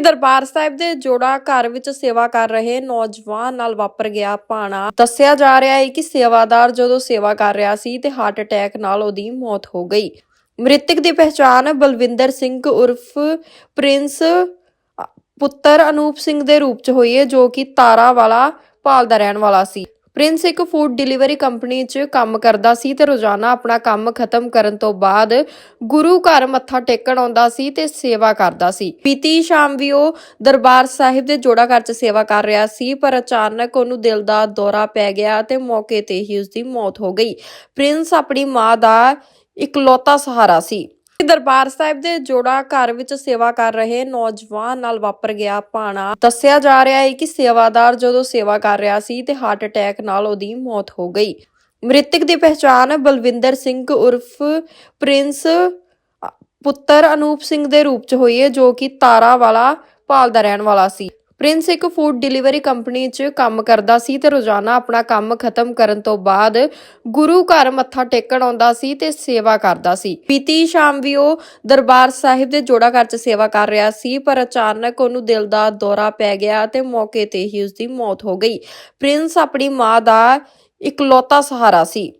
ਦਰਬਾਰ ਸਾਹਿਬ ਦੇ ਜੋੜਾ ਘਰ ਵਿੱਚ ਸੇਵਾ ਕਰ ਰਹੇ ਨੌਜਵਾਨ ਨਾਲ ਵਾਪਰ ਗਿਆ ਪਾਣਾ। ਦੱਸਿਆ ਜਾ ਰਿਹਾ ਹੈ ਕਿ ਸੇਵਾਦਾਰ ਜਦੋਂ ਸੇਵਾ ਕਰ ਰਿਹਾ ਸੀ ਤੇ ਹਾਰਟ ਅਟੈਕ ਨਾਲ ਉਹਦੀ ਮੌਤ ਹੋ ਗਈ। ਮ੍ਰਿਤਕ ਦੀ ਪਛਾਣ ਬਲਵਿੰਦਰ ਸਿੰਘ ਉਰਫ ਪ੍ਰਿੰਸ ਪੁੱਤਰ ਅਨੂਪ ਸਿੰਘ ਦੇ ਰੂਪ ਚ ਹੋਈ ਹੈ, ਜੋ ਕਿ ਤਾਰਾ ਵਾਲਾ ਭਾਲ ਦਾ ਰਹਿਣ ਵਾਲਾ ਸੀ। ਪ੍ਰਿੰਸ ਇੱਕ ਫੂਡ ਡਿਲੀਵਰੀ ਕੰਪਨੀ 'ਚ ਕੰਮ ਕਰਦਾ ਸੀ ਤੇ ਰੋਜ਼ਾਨਾ ਆਪਣਾ ਕੰਮ ਖਤਮ ਕਰਨ ਤੋਂ ਬਾਅਦ ਗੁਰੂ ਘਰ ਮੱਥਾ ਟੇਕਣ ਆਉਂਦਾ ਸੀ ਤੇ ਸੇਵਾ ਕਰਦਾ ਸੀ। ਬੀਤੀ ਸ਼ਾਮ ਵੀ ਉਹ ਦਰਬਾਰ ਸਾਹਿਬ ਦੇ ਜੋੜਾ ਘਰ 'ਚ ਸੇਵਾ ਕਰ ਰਿਹਾ ਸੀ, ਪਰ ਅਚਾਨਕ ਉਹਨੂੰ ਦਿਲ ਦਾ ਦੌਰਾ ਪੈ ਗਿਆ ਤੇ ਮੌਕੇ ਤੇ ਹੀ ਉਸਦੀ ਮੌਤ ਹੋ ਗਈ। ਪ੍ਰਿੰਸ ਆਪਣੀ ਮਾਂ ਦਾ ਇਕਲੌਤਾ ਸਹਾਰਾ ਸੀ। ਦਰਬਾਰ ਸਾਹਿਬ ਦੇ ਜੋੜਾ ਘਰ ਵਿੱਚ ਸੇਵਾ ਕਰ ਰਹੇ ਨੌਜਵਾਨ ਨਾਲ ਵਾਪਰ ਗਿਆ ਪਾਣਾ। ਦੱਸਿਆ ਜਾ ਰਿਹਾ ਹੈ ਕਿ ਸੇਵਾਦਾਰ ਜਦੋਂ ਸੇਵਾ ਕਰ ਰਿਹਾ ਸੀ ਤੇ ਹਾਰਟ ਅਟੈਕ ਨਾਲ ਉਹਦੀ ਮੌਤ ਹੋ ਗਈ। ਮ੍ਰਿਤਕ ਦੀ ਪਹਿਚਾਣ ਬਲਵਿੰਦਰ ਸਿੰਘ ਉਰਫ ਪ੍ਰਿੰਸ ਅ, ਪੁੱਤਰ ਅਨੂਪ ਸਿੰਘ ਦੇ ਰੂਪ ਚ ਹੋਈ ਹੈ ਜੋ ਕਿ ਤਾਰਾ ਵਾਲਾ ਭਾਲ ਦਾ ਰਹਿਣ ਵਾਲਾ ਸੀ। ਪ੍ਰਿੰਸ ਇੱਕ ਫੂਡ ਡਿਲੀਵਰੀ ਕੰਪਨੀ 'ਚ ਕੰਮ ਕਰਦਾ ਸੀ ਤੇ ਰੋਜ਼ਾਨਾ ਆਪਣਾ ਕੰਮ ਖਤਮ ਕਰਨ ਤੋਂ ਬਾਅਦ ਗੁਰੂ ਘਰ ਮੱਥਾ ਟੇਕਣ ਆਉਂਦਾ ਸੀ ਤੇ ਸੇਵਾ ਕਰਦਾ ਸੀ। ਬੀਤੀ ਸ਼ਾਮ ਵੀ ਉਹ ਦਰਬਾਰ ਸਾਹਿਬ ਦੇ ਜੋੜਾ ਘਰ 'ਚ ਸੇਵਾ ਕਰ ਰਿਹਾ ਸੀ, ਪਰ ਅਚਾਨਕ ਉਹਨੂੰ ਦਿਲ ਦਾ ਦੌਰਾ ਪੈ ਗਿਆ ਤੇ ਮੌਕੇ ਤੇ ਹੀ ਉਸਦੀ ਮੌਤ ਹੋ ਗਈ। ਪ੍ਰਿੰਸ ਆਪਣੀ ਮਾਂ ਦਾ ਇਕਲੌਤਾ ਸਹਾਰਾ ਸੀ।